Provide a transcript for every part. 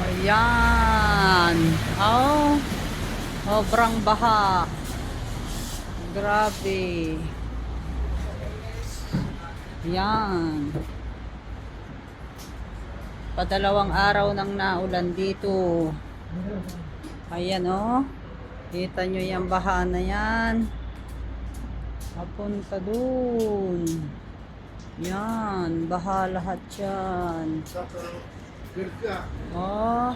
Ayan. Oh. Sobrang baha. Grabe. Yan. Padalawang araw nang naulan dito. Ayan oh. Kita nyo yung baha na yan. Papunta dun. Yan. Baha lahat yan. Oh.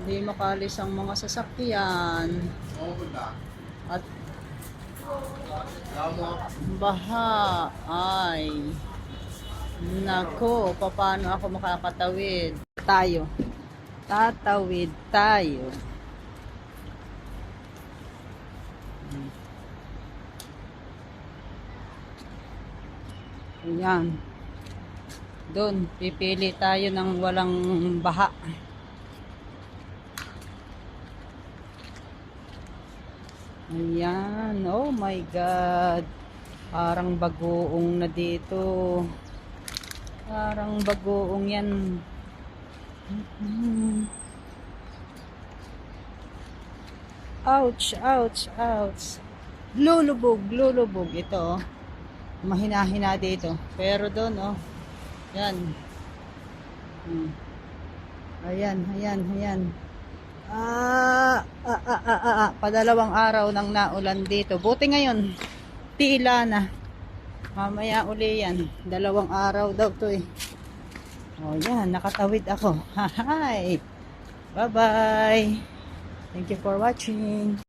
Hindi makalis ang mga sasakyan. At baha ay nako, paano ako makakatawid? Tayo. Tatawid tayo. Ayan. Doon, pipili tayo ng walang baha. Ayan. Oh my God. Parang bagoong na dito. Parang bagoong yan. Ouch, ouch, ouch. Lulubog, lulubog. Ito, oh. Mahina-hina dito. Pero doon, oh. Yan. Hmm. Ayan, ayan, ayan. Ah, ah, ah, ah, ah, ah, padalawang araw nang naulan dito. Buti ngayon, tila na. Mamaya uli yan. Dalawang araw daw to eh. Oh, yan. Nakatawid ako. Hi! Bye-bye! Thank you for watching.